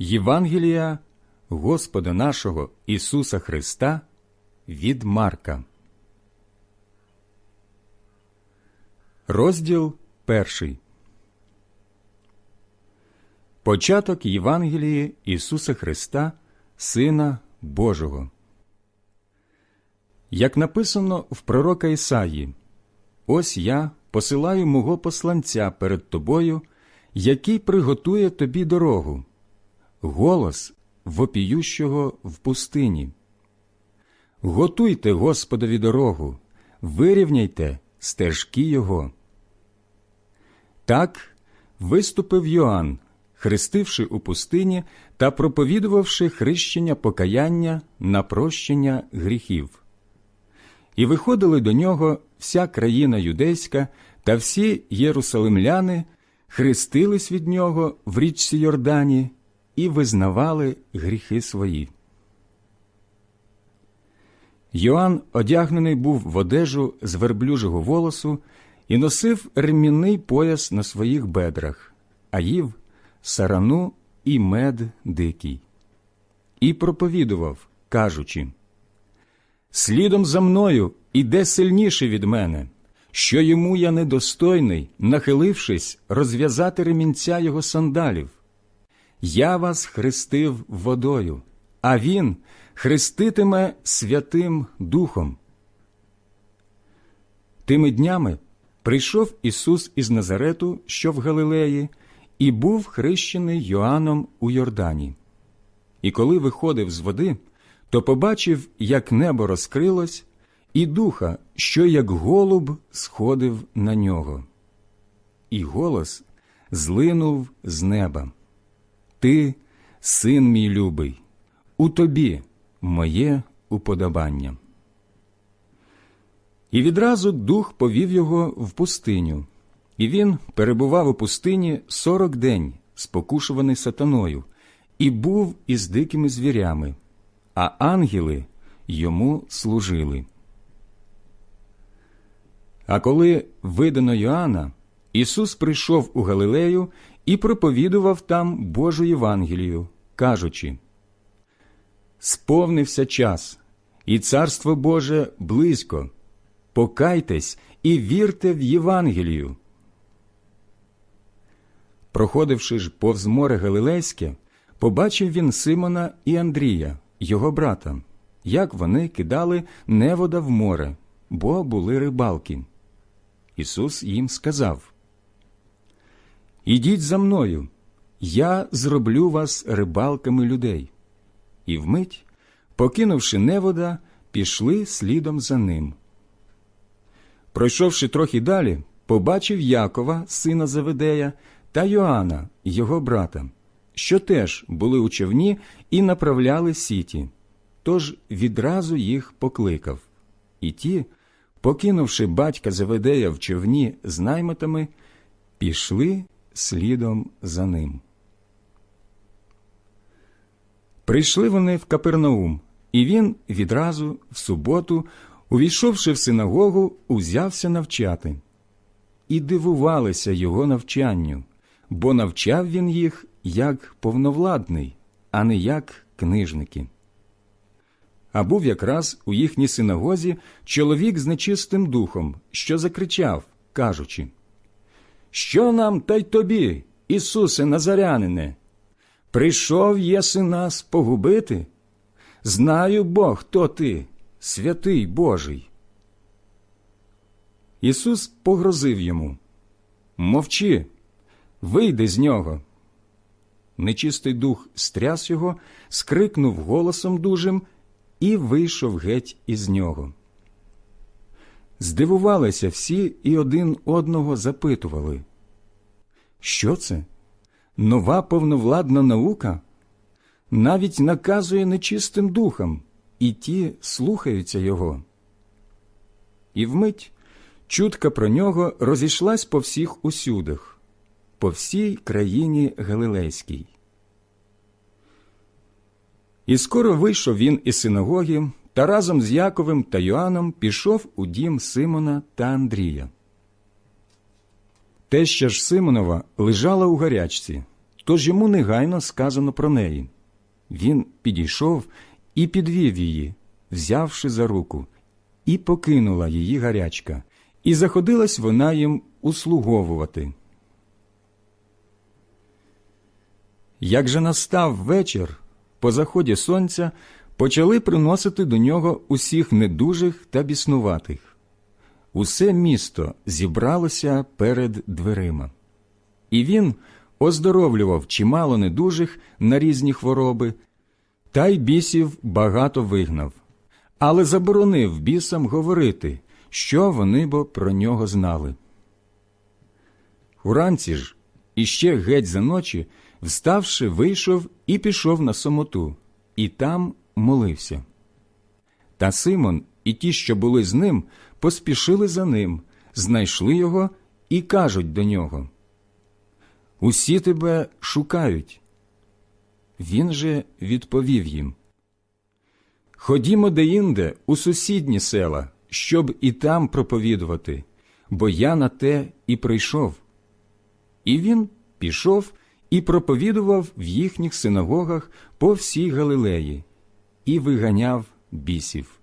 Євангелія Господа нашого Ісуса Христа від Марка. Розділ перший. Початок Євангелії Ісуса Христа, Сина Божого. Як написано в пророка Ісаї, ось я посилаю мого посланця перед тобою, який приготує тобі дорогу, голос вопіющого в пустині. Готуйте Господові дорогу, вирівняйте стежки Його. Так виступив Йоанн, хрестивши у пустині та проповідувавши хрещення покаяння на прощення гріхів. І виходили до нього вся країна юдейська та всі єрусалимляни, хрестились від нього в річці Йордані і визнавали гріхи свої. Йоанн одягнений був в одежу з верблюжого волосу і носив ремінний пояс на своїх бедрах, а їв сарану і мед дикий. І проповідував, кажучи Слідом за мною іде сильніше від мене, що йому я недостойний, нахилившись, розв'язати ремінця його сандалів. Я вас хрестив водою, а він хреститиме Святим Духом. Тими днями прийшов Ісус із Назарету, що в Галилеї, і був хрещений Йоанном у Йордані. І коли виходив з води, то побачив, як небо розкрилось, і духа, що як голуб сходив на нього. І голос злинув з неба. Ти, син мій любий, у тобі моє уподобання. І відразу дух повів його в пустиню, і він перебував у пустині сорок день, спокушуваний сатаною, і був із дикими звірями, а ангели йому служили. А коли видано Йоанна, Ісус прийшов у Галилею і проповідував там Божу Євангелію, кажучи Сповнився час, і Царство Боже близько. Покайтесь і вірте в Євангелію. Проходивши ж повз море Галилейське, побачив він Симона і Андрія, його брата, як вони кидали невода в море, бо були рибалки. Ісус їм сказав Ідіть за мною, я зроблю вас рибалками людей. І вмить, покинувши невода, пішли слідом за ним. Пройшовши трохи далі, побачив Якова, сина Заведея, та Йоанна, його брата, що теж були у човні і направляли сіті, тож відразу їх покликав. І ті, покинувши батька Заведея в човні з наймитами, пішли слідом за ним. Прийшли вони в Капернаум, і він відразу, в суботу, увійшовши в синагогу, узявся навчати. І дивувалися його навчанню, бо навчав він їх як повновладний, а не як книжники. А був якраз у їхній синагозі чоловік з нечистим духом, що закричав, кажучи Що нам та й тобі, Ісусе Назарянине? Прийшов єси нас погубити? Знаю Бог, хто ти, святий Божий. Ісус погрозив йому Мовчи, вийди з нього. Нечистий дух стряс його, скрикнув голосом дужим і вийшов геть із нього. Здивувалися всі і один одного запитували, що це? Нова повновладна наука навіть наказує нечистим духам, і ті слухаються його. І вмить чутка про нього розійшлась по всіх усюдах, по всій країні Галилейській. І скоро вийшов він із синагоги та разом з Яковим та Йоанном пішов у дім Симона та Андрія. Теща ж Симонова лежала у гарячці, тож йому негайно сказано про неї. Він підійшов і підвів її, взявши за руку, і покинула її гарячка, і заходилась вона їм услуговувати. Як же настав вечір, по заході сонця почали приносити до нього усіх недужих та біснуватих. Усе місто зібралося перед дверима. І він оздоровлював чимало недужих на різні хвороби, та й бісів багато вигнав, але заборонив бісам говорити, що вони бо про нього знали. Уранці ж, іще геть за ночі, вставши, вийшов і пішов на самоту, і там молився. Та Симон і ті, що були з ним, поспішили за ним, знайшли його і кажуть до нього Усі тебе шукають. Він же відповів їм Ходімо деінде у сусідні села, щоб і там проповідувати, бо я на те і прийшов. І він пішов і проповідував в їхніх синагогах по всій Галилеї і виганяв бісів.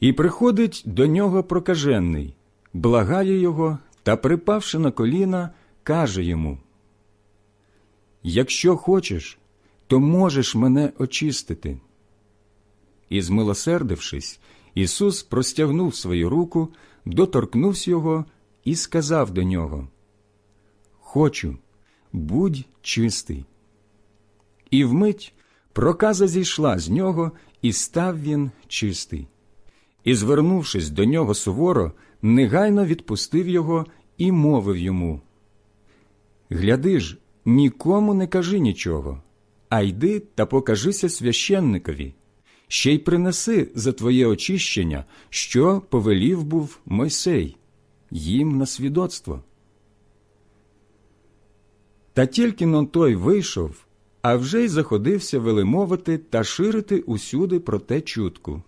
І приходить до нього прокажений, благає його та, припавши на коліна, каже йому Якщо хочеш, то можеш мене очистити. І, змилосердившись, Ісус простягнув свою руку, доторкнувся його і сказав до нього Хочу, будь чистий. І вмить проказа зійшла з нього, і став він чистий. І, звернувшись до нього суворо, негайно відпустив його і мовив йому Гляди ж, нікому не кажи нічого, а йди та покажися священникові, ще й принеси за твоє очищення, що повелів був Мойсей, їм на свідоцтво. Та тільки но той вийшов, а вже й заходився велимовити та ширити усюди про те чутку.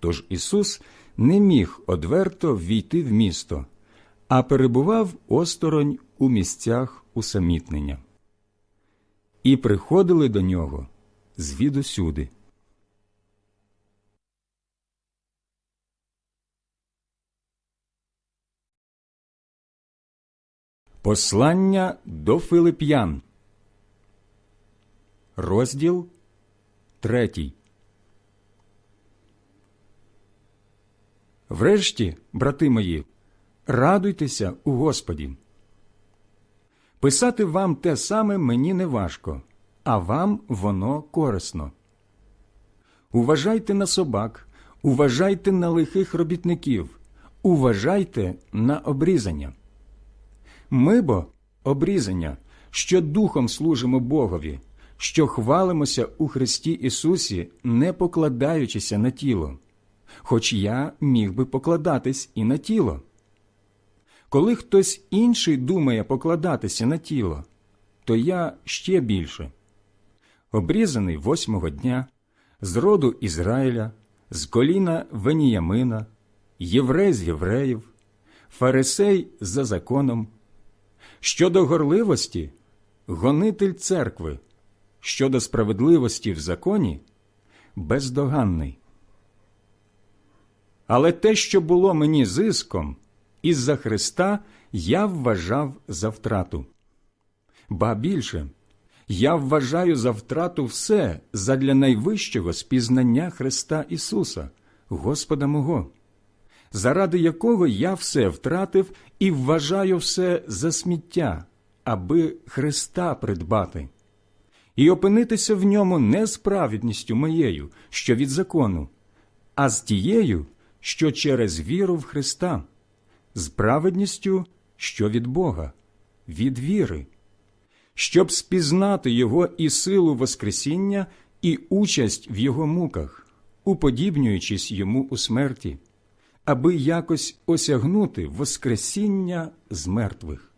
Тож Ісус не міг одверто ввійти в місто, а перебував осторонь у місцях усамітнення. І приходили до нього звідусюди. Послання до Филип'ян. Розділ третій. Врешті, брати мої, радуйтеся у Господі. Писати вам те саме мені не важко, а вам воно корисно. Уважайте на собак, уважайте на лихих робітників, уважайте на обрізання. Ми бо обрізання, що духом служимо Богові, що хвалимося у Христі Ісусі, не покладаючися на тіло, хоч я міг би покладатись і на тіло. Коли хтось інший думає покладатися на тіло, то я ще більше. Обрізаний восьмого дня, з роду Ізраїля, з коліна Веніямина, єврей з євреїв, фарисей за законом. Щодо горливості гонитель церкви, щодо справедливості в законі бездоганний. Але те, що було мені зиском, із-за Христа я вважав за втрату. Ба більше, я вважаю за втрату все задля найвищого спізнання Христа Ісуса, Господа мого заради якого я все втратив і вважаю все за сміття, аби Христа придбати, і опинитися в ньому не з праведністю моєю, що від закону, а з тією, що через віру в Христа, з праведністю, що від Бога, від віри, щоб спізнати Його і силу Воскресіння, і участь в Його муках, уподібнюючись йому у смерті аби якось осягнути Воскресіння з мертвих.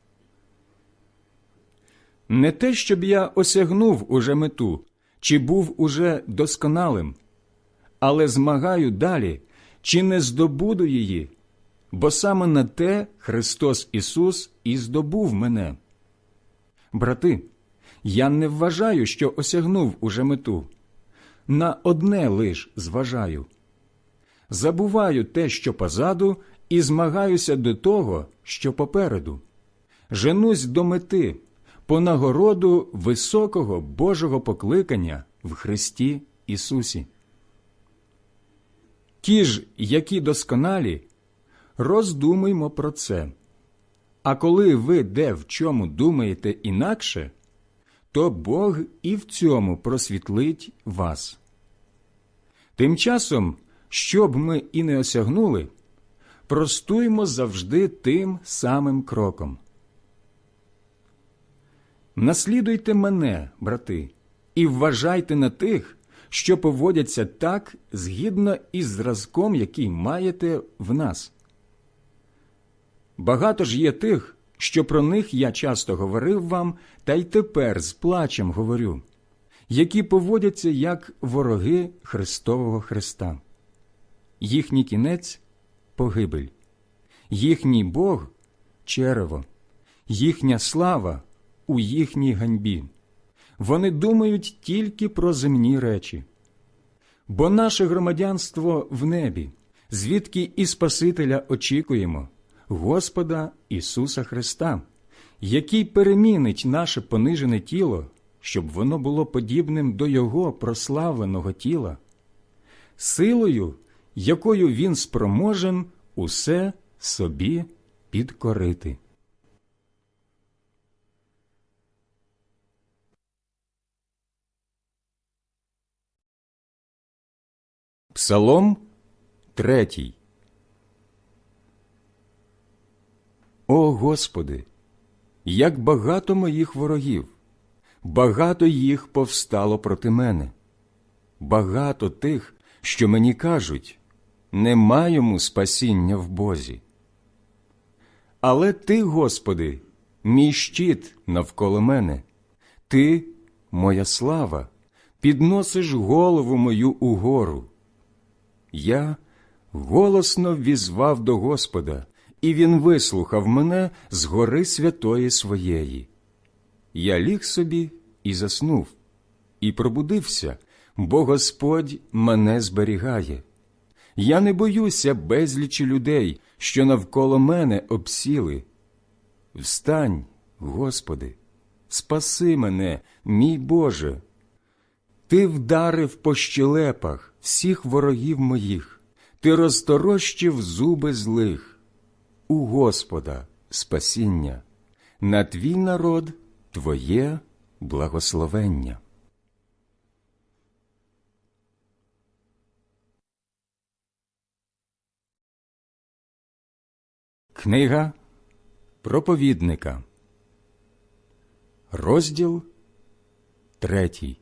Не те, щоб я осягнув уже мету, чи був уже досконалим, але змагаю далі, чи не здобуду її, бо саме на те Христос Ісус і здобув мене. Брати, я не вважаю, що осягнув уже мету. На одне лиш зважаю. Забуваю те, що позаду, і змагаюся до того, що попереду. Женусь до мети, по нагороду високого Божого покликання в Христі Ісусі. Ті ж, які досконалі, роздумаймо про це. А коли ви де в чому думаєте інакше, то Бог і в цьому просвітлить вас. Тим часом, щоб ми і не осягнули, простуймо завжди тим самим кроком. Наслідуйте мене, брати, і вважайте на тих, що поводяться так згідно із зразком, який маєте в нас. Багато ж є тих, що про них я часто говорив вам, та й тепер з плачем говорю, які поводяться як вороги Христового Христа. Їхній кінець погибель, їхній Бог черево, їхня слава у їхній ганьбі. Вони думають тільки про земні речі. Бо наше громадянство в небі, звідки і Спасителя очікуємо, Господа Ісуса Христа, який перемінить наше понижене тіло, щоб воно було подібним до Його прославленого тіла, силою, якою Він спроможен усе собі підкорити. Псалом третій. О Господи, як багато моїх ворогів, багато їх повстало проти мене, багато тих, що мені кажуть, нема йому спасіння в Бозі. Але Ти, Господи, мій щит навколо мене, Ти, моя слава, підносиш голову мою угору. Я голосно візвав до Господа, і Він вислухав мене з гори святої своєї. Я ліг собі і заснув, і пробудився, бо Господь мене зберігає. Я не боюся безлічі людей, що навколо мене обсіли. Встань, Господи, спаси мене, мій Боже. Ти вдарив по щелепах всіх ворогів моїх, ти розторощив зуби злих. У Господа спасіння, на твій народ Твоє благословення. Книга проповідника, розділ третій.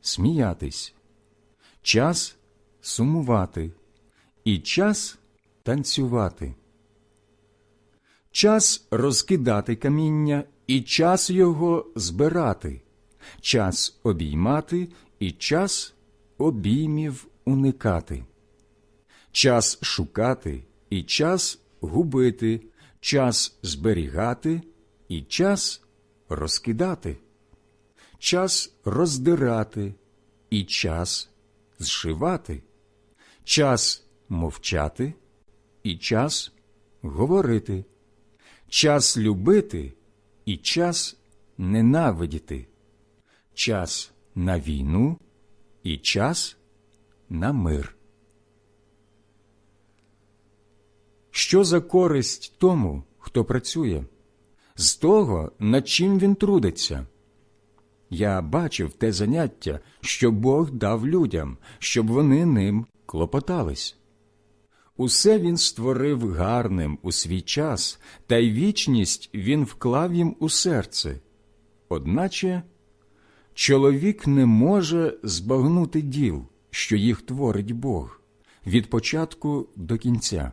сміятись, час сумувати і час танцювати, час розкидати каміння і час його збирати, час обіймати і час обіймів уникати, час шукати і час губити, час зберігати і час розкидати час роздирати і час зшивати, час мовчати і час говорити, час любити і час ненавидіти, час на війну і час на мир. Що за користь тому, хто працює, з того, над чим він трудиться? Я бачив те заняття, що Бог дав людям, щоб вони ним клопотались. Усе він створив гарним у свій час, та й вічність він вклав їм у серце. Одначе чоловік не може збагнути діл, що їх творить Бог, від початку до кінця.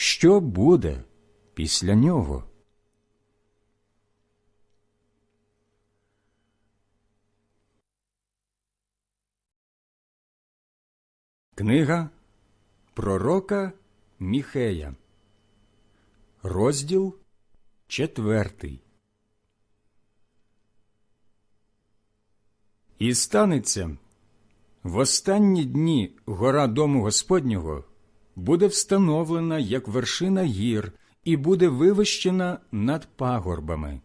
що буде після нього? Книга Пророка Міхея, розділ четвертий. І станеться в останні дні гора дому Господнього буде встановлена як вершина гір і буде вивищена над пагорбами.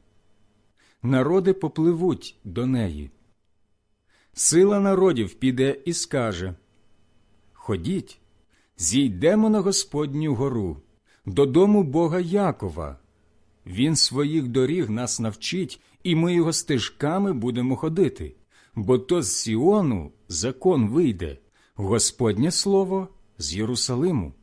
Народи попливуть до неї. Сила народів піде і скаже Ходіть, зійдемо на Господню гору, додому Бога Якова. Він своїх доріг нас навчить, і ми його стежками будемо ходити, бо то з Сіону закон вийде, Господнє слово з Єрусалиму.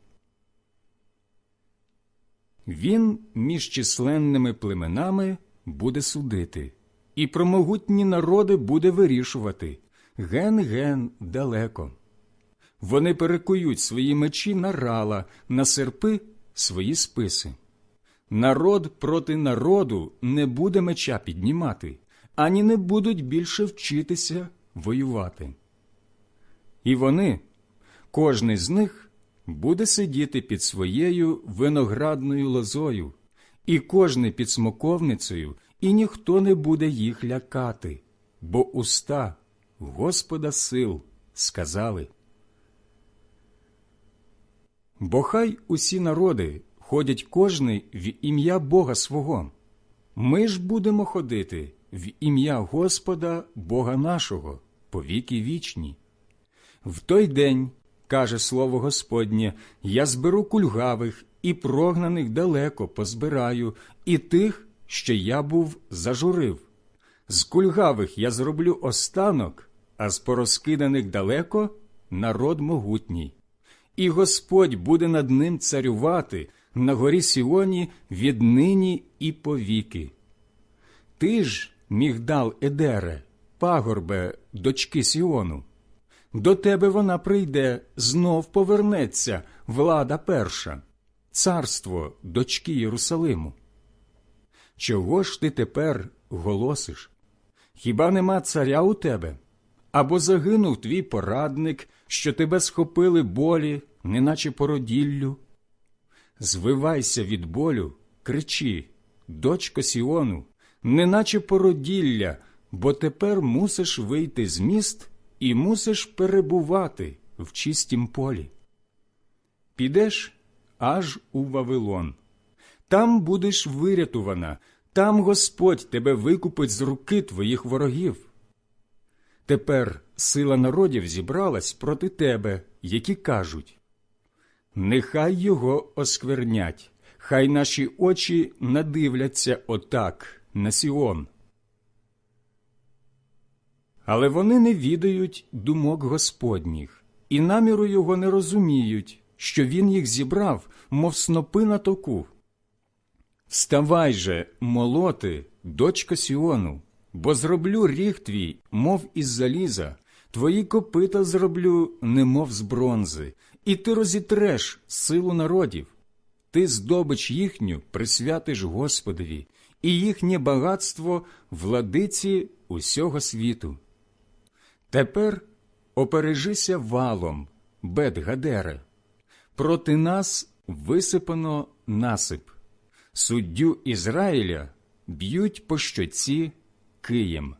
Він між численними племенами буде судити, і про могутні народи буде вирішувати ген-ген далеко. Вони перекують свої мечі на рала, на серпи свої списи. Народ проти народу не буде меча піднімати, ані не будуть більше вчитися воювати. І вони, кожний з них, буде сидіти під своєю виноградною лозою, і кожний під смоковницею, і ніхто не буде їх лякати, бо уста Господа сил сказали. Бо хай усі народи ходять кожний в ім'я Бога свого. Ми ж будемо ходити в ім'я Господа Бога нашого, по віки вічні. В той день, каже слово Господнє, я зберу кульгавих і прогнаних далеко позбираю, і тих, що я був зажурив. З кульгавих я зроблю останок, а з порозкиданих далеко народ могутній. І Господь буде над ним царювати на горі Сіоні віднині і повіки. Ти ж, мігдал Едере, пагорбе, дочки Сіону. До тебе вона прийде, знов повернеться влада перша, царство дочки Єрусалиму. Чого ж ти тепер голосиш? Хіба нема царя у тебе? Або загинув твій порадник, що тебе схопили болі, неначе породіллю? Звивайся від болю, кричи, дочко Сіону, неначе породілля, бо тепер мусиш вийти з міст і мусиш перебувати в чистім полі. Підеш аж у Вавилон. Там будеш вирятувана, там Господь тебе викупить з руки твоїх ворогів. Тепер сила народів зібралась проти тебе, які кажуть Нехай його осквернять, хай наші очі надивляться отак на Сіон. Але вони не відають думок Господніх, і наміру його не розуміють, що він їх зібрав, мов снопи на току. Вставай же, молоти, дочка Сіону, бо зроблю ріг твій, мов із заліза, твої копита зроблю, немов з бронзи, і ти розітреш силу народів. Ти здобич їхню присвятиш Господові, і їхнє багатство владиці усього світу. Тепер опережися валом, Бет-Гадере. Проти нас висипано насип. Суддю Ізраїля б'ють по щоці Києм.